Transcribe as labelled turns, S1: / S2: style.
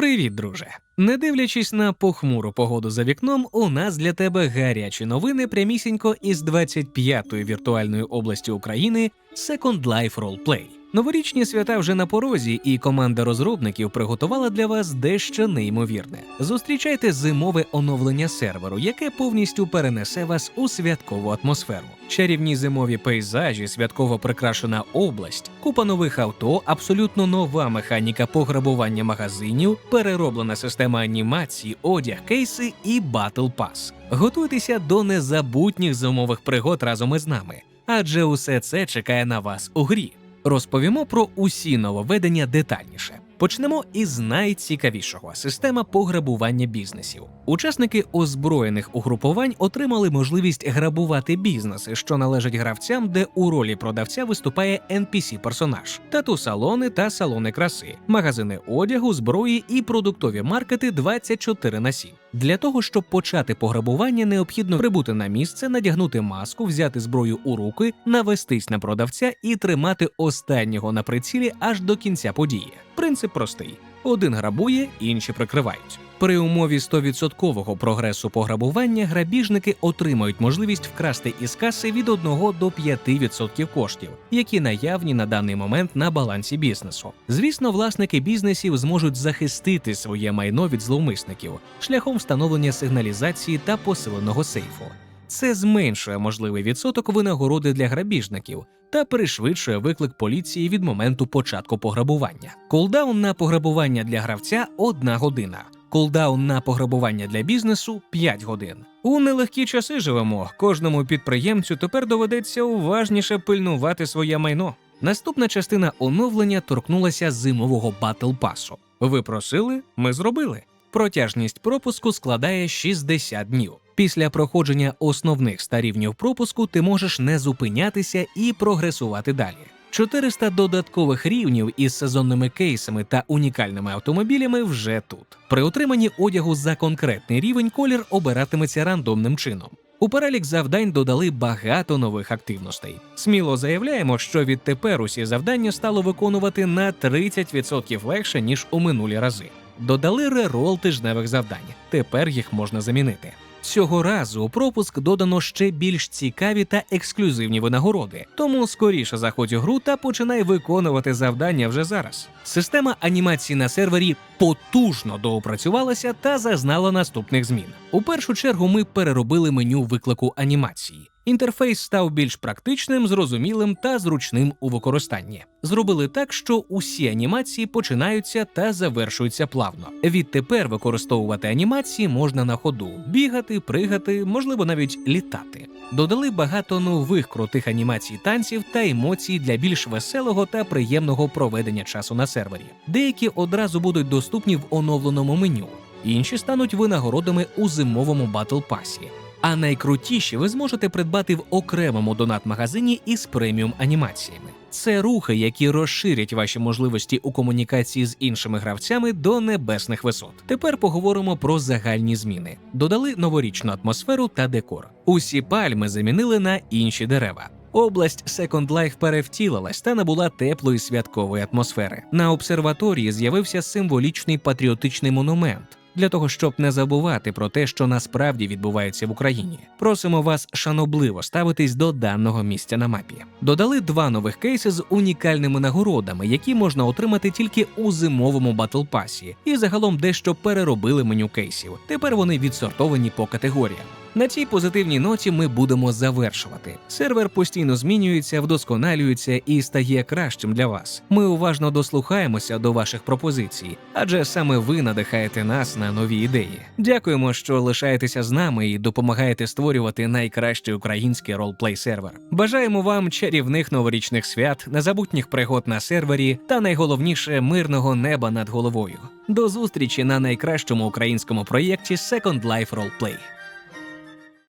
S1: Привіт, друже! Не дивлячись на похмуру погоду за вікном, у нас для тебе гарячі новини прямісінько із 25-ї віртуальної області України Second Life Roleplay. Новорічні свята вже на порозі, і команда розробників приготувала для вас дещо неймовірне. Зустрічайте зимове оновлення серверу, яке повністю перенесе вас у святкову атмосферу. Чарівні зимові пейзажі, святково прикрашена область, купа нових авто, абсолютно нова механіка пограбування магазинів, перероблена система анімації, одяг, кейси і батл пас. Готуйтеся до незабутніх зимових пригод разом із нами, адже усе це чекає на вас у грі. Розповімо про усі нововведення детальніше. Почнемо із найцікавішого система пограбування бізнесів. Учасники озброєних угрупувань отримали можливість грабувати бізнеси, що належать гравцям, де у ролі продавця виступає npc персонаж, тату-салони та салони краси, магазини одягу, зброї і продуктові маркети 24 на 7. Для того щоб почати пограбування, необхідно прибути на місце, надягнути маску, взяти зброю у руки, навестись на продавця і тримати останнього на прицілі аж до кінця події. Принцип простий: один грабує, інші прикривають. При умові 100% прогресу пограбування грабіжники отримають можливість вкрасти із каси від 1 до 5% коштів, які наявні на даний момент на балансі бізнесу. Звісно, власники бізнесів зможуть захистити своє майно від зловмисників шляхом встановлення сигналізації та посиленого сейфу. Це зменшує можливий відсоток винагороди для грабіжників та пришвидшує виклик поліції від моменту початку пограбування. Кулдаун на пограбування для гравця 1 година. Кулдаун на пограбування для бізнесу 5 годин. У нелегкі часи живемо. Кожному підприємцю тепер доведеться уважніше пильнувати своє майно. Наступна частина оновлення торкнулася зимового батл пасу. Ви просили, ми зробили. Протяжність пропуску складає 60 днів. Після проходження основних ста рівнів пропуску ти можеш не зупинятися і прогресувати далі. 400 додаткових рівнів із сезонними кейсами та унікальними автомобілями вже тут. При отриманні одягу за конкретний рівень колір обиратиметься рандомним чином. У перелік завдань додали багато нових активностей. Сміло заявляємо, що відтепер усі завдання стало виконувати на 30% легше ніж у минулі рази. Додали рерол тижневих завдань. Тепер їх можна замінити. Цього разу у пропуск додано ще більш цікаві та ексклюзивні винагороди. Тому скоріше заходь у гру та починай виконувати завдання вже зараз. Система анімації на сервері потужно доопрацювалася та зазнала наступних змін. У першу чергу ми переробили меню виклику анімації. Інтерфейс став більш практичним, зрозумілим та зручним у використанні. Зробили так, що усі анімації починаються та завершуються плавно. Відтепер використовувати анімації можна на ходу, бігати, пригати, можливо, навіть літати. Додали багато нових крутих анімацій танців та емоцій для більш веселого та приємного проведення часу на сервері. Деякі одразу будуть доступні в оновленому меню, інші стануть винагородами у зимовому батл пасі. А найкрутіші ви зможете придбати в окремому донат-магазині із преміум анімаціями. Це рухи, які розширять ваші можливості у комунікації з іншими гравцями до небесних висот. Тепер поговоримо про загальні зміни. Додали новорічну атмосферу та декор. Усі пальми замінили на інші дерева. Область Second Life перевтілилась та набула теплої святкової атмосфери. На обсерваторії з'явився символічний патріотичний монумент. Для того щоб не забувати про те, що насправді відбувається в Україні, просимо вас шанобливо ставитись до даного місця на мапі. Додали два нових кейси з унікальними нагородами, які можна отримати тільки у зимовому батл пасі, і загалом дещо переробили меню кейсів. Тепер вони відсортовані по категоріям. На цій позитивній ноті ми будемо завершувати. Сервер постійно змінюється, вдосконалюється і стає кращим для вас. Ми уважно дослухаємося до ваших пропозицій, адже саме ви надихаєте нас на нові ідеї. Дякуємо, що лишаєтеся з нами і допомагаєте створювати найкращий український ролплей сервер. Бажаємо вам чарівних новорічних свят, незабутніх пригод на сервері та найголовніше мирного неба над головою. До зустрічі на найкращому українському проєкті Second Life Roleplay.